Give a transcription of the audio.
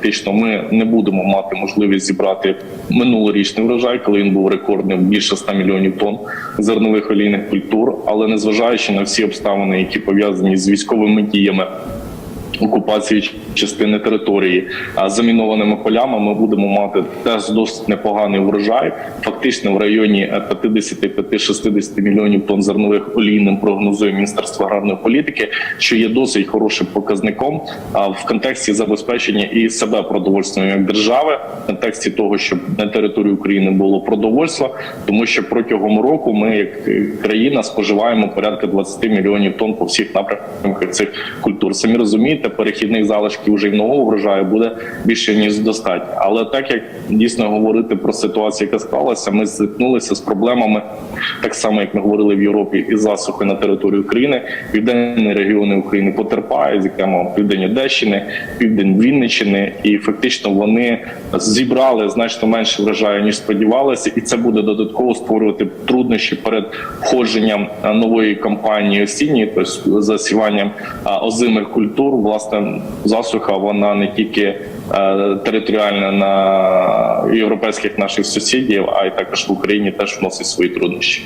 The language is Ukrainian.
фактично ми не будемо мати можливість зібрати минулорічний врожай, коли він був рекордним більше 100 мільйонів тонн зернових олійних культур. Але незважаючи на всі обставини, які пов'язані з військовими діями. Окупації частини території, а замінованими полями ми будемо мати теж досить непоганий врожай, фактично в районі е, 55-60 мільйонів тонн зернових олійним прогнозує Міністерство аграрної політики, що є досить хорошим показником а в контексті забезпечення і себе продовольством як держави, в контексті того, щоб на території України було продовольство, тому що протягом року ми, як країна, споживаємо порядка 20 мільйонів тонн по всіх напрямках цих культур. Самі розумієте, перехідних залишків нового врожаю буде більше ніж достатньо. Але так як дійсно говорити про ситуацію, яка склалася, ми зіткнулися з проблемами, так само як ми говорили в Європі, із засухою на території України. Південні регіони України потерпають, зокрема південь Одещини, південь Вінниччини, і фактично вони зібрали значно менше врожаю ніж сподівалися, і це буде додатково створювати труднощі перед входженням нової кампанії осінньої, тобто засіванням озимих культур. Власне, засуха вона не тільки е, територіальна на європейських наших сусідів, а й також в Україні теж вносить свої труднощі.